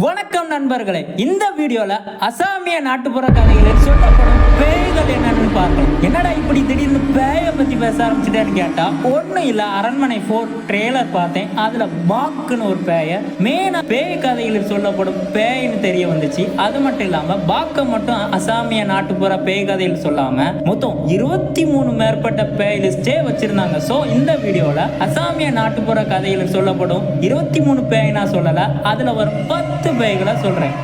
வணக்கம் நண்பர்களே இந்த வீடியோல அசாமிய நாட்டுப்புற கதைகளில் சொல்லப்படும் பேய்கள் என்னன்னு பார்க்கலாம். என்னடா இப்படி திடீர்னு பேய பத்தி பேச ஆரம்பிச்சிட்டேன்னு கேட்டா ஒண்ணும் இல்ல அரண்மனை போர் ட்ரெய்லர் பார்த்தேன். அதுல பாக்குன்னு ஒரு பேய மெயினா பேய் கதைகளில் சொல்லப்படும் பேய்னு தெரிய வந்துச்சு. அது மட்டும் இல்லாம பாக்க மட்டும் அசாமிய நாட்டுப்புற பேய் கதையில் சொல்லாம மொத்தம் இருபத்தி மூணு மேற்பட்ட பேய் லிஸ்டே வச்சிருந்தாங்க. சோ இந்த வீடியோல அசாமிய நாட்டுப்புற கதைகளில் சொல்லப்படும் இருபத்தி மூணு பேய் நான் சொல்லல அதுல ஒரு பத்து பேய்களை சொல்றேன்.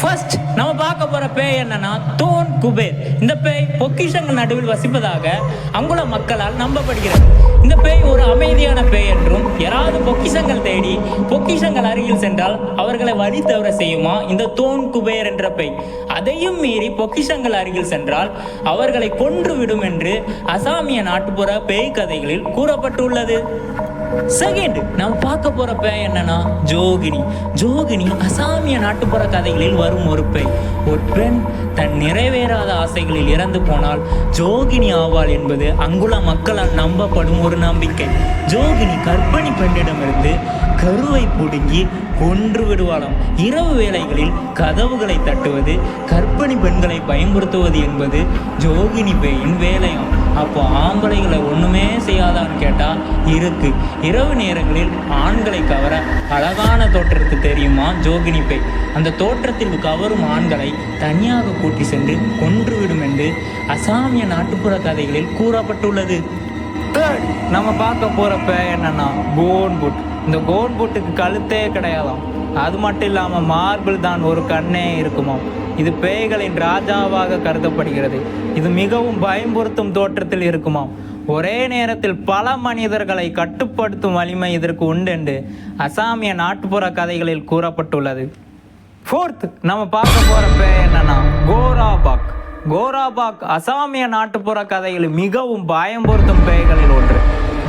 ஃபர்ஸ்ட் நம்ம பார்க்க போற பேய் என்னன்னா தோன் குபேர். இந்த பேய் பொக்கிஷங்கள் நடுவில் வசிப்பதாக அங்குள்ள மக்களால் நம்பப்படுகிறது. இந்த பேய் ஒரு அமைதியான பேய் என்றும் யாராவது பொக்கிஷங்கள் தேடி பொக்கிஷங்கள் அருகில் சென்றால் அவர்களை வழி தவற செய்யுமா? இந்த தோன் குபேர் என்ற பேய். அதையும் மீறி பொக்கிஷங்கள் அருகில் சென்றால் அவர்களை கொன்று விடும் என்று அசாமிய நாட்டுப்புற பேய் கதைகளில் கூறப்பட்டுள்ளது. செகண்ட் நம்ம பார்க்க போற பேய் என்னன்னா ஜோகினி. ஜோகினி அசாமிய நாட்டுப்புற கதைகளில் வரும் ஒரு பேய். ஒரு பெண் தன் நிறைவேறாத ஆசைகளில் இறந்து போனால் ஜோகினி ஆவாள் என்பது அங்குள்ள மக்களால் நம்பப்படும் ஒரு நம்பிக்கை. ஜோகினி கர்ப்பிணி பெண்ணிடமிருந்து கருவை பிடுங்கி கொன்று விடுவாளாம். இரவு வேளைகளில் கதவுகளை தட்டுவது கர்ப்பிணி பெண்களை பயன்படுத்துவது என்பது ஜோகினி பேயின் வேலையாம். அப்போ ஆம்பளைகளை ஒன்றுமே செய்யாதான்னு கேட்டால் இருக்கு. இரவு நேரங்களில் ஆண்களை கவர அழகான தோற்றத்து தெரியுமா? ஜோகினி பை அந்த தோற்றத்தில் கவரும் ஆண்களை தனியாக கூட்டி சென்று கொன்றுவிடும் என்று அசாமிய நாட்டுப்புற கதைகளில் கூறப்பட்டுள்ளது. நம்ம பார்க்க போகிறப்ப என்னென்னா என்னன்னா கோன் புட். இந்த கோன் புட்டுக்கு கழுத்தே கிடையாதாம். அது மட்டும் இல்லாமல் மார்பிள் தான் ஒரு கண்ணே இருக்குமாம் இது பேய்களின் ராஜாவாக கருதப்படுகிறது. இது மிகவும் பயம்புறுத்தும் தோற்றத்தில் இருக்குமாம் ஒரே நேரத்தில் பல மனிதர்களை கட்டுப்படுத்தும் வலிமை இதற்கு உண்டு என்று அசாமிய நாட்டுப்புற கதைகளில் கூறப்பட்டுள்ளது. ஃபோர்த் நம்ம பார்க்க போகிற பேர் என்னன்னா கோராபாக். கோராபாக் அசாமிய நாட்டுப்புற கதையில் மிகவும் பயம்பொருத்தும் பேய்களில் ஒன்று.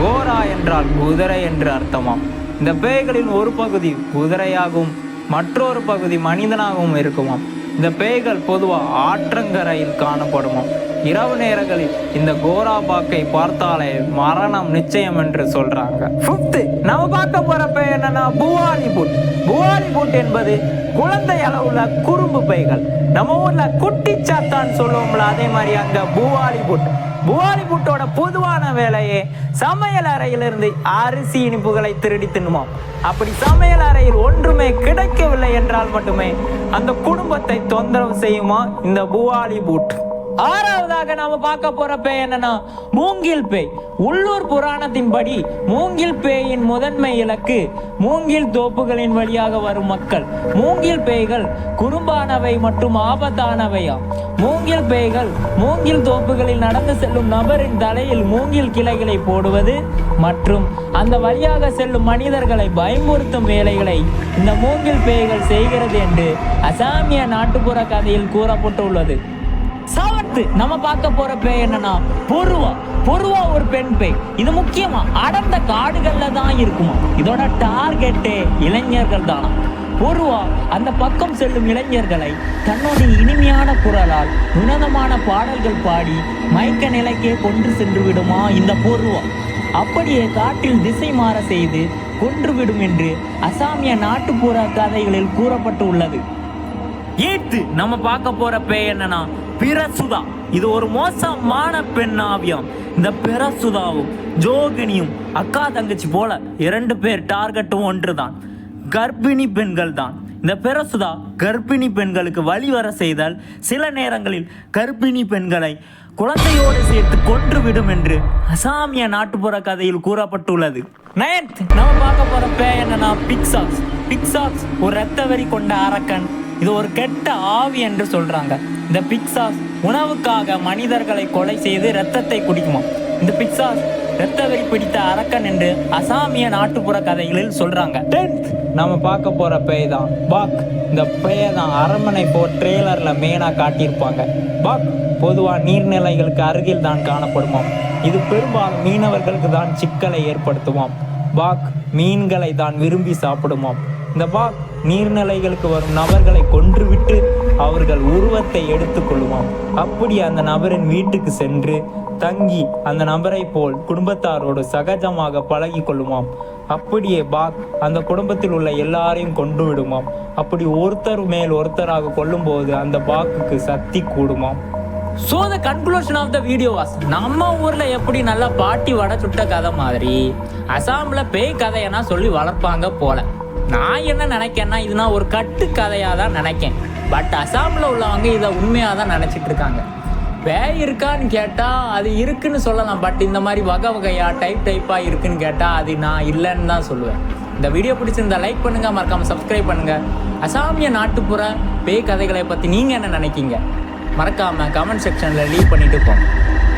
கோரா என்றால் குதிரை என்று அர்த்தமாம் இந்த பேய்களின் ஒரு பகுதி குதிரையாகவும் மற்றொரு பகுதி மனிதனாகவும் இருக்குமாம். இந்த பேய்கள் பொதுவாக ஆற்றங்கரையில் காணப்படுமாம். இரவு நேரங்களில் இந்த கோராபாக்கை பார்த்தாலே மரணம் நிச்சயம் என்று சொல்றாங்க. ஃபிஃப்த்து நம்ம பார்க்க போற என்னன்னா புவாலி புட். புவாலி புட் என்பது குழந்தை அளவுல குறும்பு பைகள் நம்ம ஊர்ல குட்டி சாத்தான் சொல்லுவோம்ல அதே மாதிரி அங்க புவாலி புட். புவாலி புட்டோட பொதுவான வேலையே சமையல் அறையிலிருந்து அரிசி இனிப்புகளை திருடி தின்னுமாம். அப்படி சமையல் அறையில் ஒன்றுமே கிடைக்கவில்லை என்றால் மட்டுமே அந்த குடும்பத்தை தொந்தரவு செய்யுமா இந்த புவாலிபூட் ஆறாவதாக நாம பார்க்க போற பேய் என்னன்னா மூங்கில் பேய். உள்ளூர் புராணத்தின்படி மூங்கில் பேயின் முதன்மை இலக்கு மூங்கில் தோப்புகளின் வழியாக வரும் மக்கள். மூங்கில் பேய்கள் குறும்பானவை மற்றும் ஆபத்தானவையாம். மூங்கில் பேய்கள் மூங்கில் தோப்புகளில் நடந்து செல்லும் நபரின் தலையில் மூங்கில் கிளைகளை போடுவது மற்றும் அந்த வழியாக செல்லும் மனிதர்களை பயமுறுத்தும் வேலைகளை இந்த மூங்கில் பேய்கள் செய்கிறது என்று அசாமிய நாட்டுப்புற கதையில் கூறப்பட்டுள்ளது. செவன்த் நம்ம பார்க்க போற பேய் என்னன்னா பொருவா. பொருவா ஒரு பெண் பேய். இது முக்கியமா அடர்ந்த காடுகள்ல தான் இருக்குமா. இதோட டார்கெட்டே இளைஞர்கள் தானா பொருவா அந்த பக்கம் செல்லும் இளைஞர்களை தன்னோட இனிமையான குரலால் உன்னதமான பாடல்கள் பாடி மயக்க நிலைக்கே கொன்று சென்று விடுமா இந்த பொருவா? அப்படியே காட்டில் திசை மாற செய்து கொன்றுவிடும் என்று அசாமிய நாட்டுப்புற கதைகளில் கூறப்பட்டு உள்ளது ஏத்து நம்ம பார்க்க போற பெயர் என்னன்னா பிரசுதா. இது ஒரு மோசமான பெண் ஆவியம் இந்த பிரசுதாவும் ஜோகினியும் அக்கா தங்கச்சி போல இரண்டு பேர் டார்கெட்டும் ஒன்றுதான். கர்ப்பிணி பெண்கள் தான் இந்த பெரசுதா கர்ப்பிணி பெண்களுக்கு வழிவர செய்தால் சில நேரங்களில் கர்ப்பிணி பெண்களை குழந்தையோடு சேர்த்து கொன்றுவிடும் என்று அசாமிய நாட்டுப்புற கதையில் கூறப்பட்டுள்ளது. நயன்த் நம்ம பார்க்க போற பேய் என்னன்னா பிக்சாக்ஸ் பிக்சாக்ஸ் ஒரு இரத்த வரி கொண்ட அரக்கன். இது ஒரு கெட்ட ஆவி என்று சொல்றாங்க. இந்த பிக்சாஸ் உணவுக்காக மனிதர்களை கொலை செய்து இரத்தத்தை குடிக்குமா இந்த பிக்சாஸ் ரத்த வெறி பிடித்த அரக்கன் என்று அசாமிய நாட்டுப்புற கதைகளில் சொல்றாங்க. டென்த் நம்ம பார்க்க போற பேய் தான் பாக் இந்த பேயை தான் அரண்மனை போர் ட்ரெய்லர்ல மெயினா காட்டியிருப்பாங்க. பாக் பொதுவா நீர்நிலைகளுக்கு அருகில் தான் காணப்படுமாம். இது பெரும்பாலும் மீனவர்களுக்கு தான் சிக்கலை ஏற்படுத்துமாம். பாக் மீன்களை தான் விரும்பி சாப்பிடுமாம். இந்த பாக் நீர்நிலைகளுக்கு வரும் நபர்களை கொன்றுவிட்டு அவர்கள் உருவத்தை எடுத்துக்கொள்ளுமாம் அப்படி அந்த நபரின் வீட்டுக்கு சென்று தங்கி அந்த நபரை போல் குடும்பத்தாரோடு சகஜமாக பழகி கொள்ளுமாம் அப்படியே பாக் அந்த குடும்பத்தில் உள்ள எல்லாரையும் கொண்டு விடுமாம் அப்படி ஒருத்தர் மேல் ஒருத்தராக கொல்லும்போது அந்த பாக்குக்கு சக்தி கூடுமாம். So the conclusion of the video was நம்ம ஊரில் எப்படி நல்லா பாட்டி வடை சுட்ட கதை மாதிரி அசாமில் பேய் கதையனா சொல்லி வளர்ப்பாங்க போல. நான் என்ன நினைக்கேன்னா இதுனா ஒரு கட்டு தான் நினைக்கேன். பட் அசாமில் உள்ளவங்க இதை உண்மையாக தான் நினச்சிட்டு இருக்காங்க. பேய் இருக்கான்னு கேட்டால் அது இருக்குன்னு சொல்லலாம். பட் இந்த மாதிரி வகை வகையாக டைப் டைப்பாக இருக்குன்னு கேட்டால் அது நான் இல்லைன்னு தான் சொல்லுவேன். இந்த வீடியோ பிடிச்சிருந்தா லைக் பண்ணுங்கள் மறக்காமல் சப்ஸ்கிரைப் பண்ணுங்கள் அசாமிய நாட்டுப்புற பேய் கதைகளை பற்றி நீங்கள் என்ன நினைக்கீங்க? மறக்காமல் கமெண்ட் செக்ஷனில் லீவ் பண்ணிட்டு போங்க.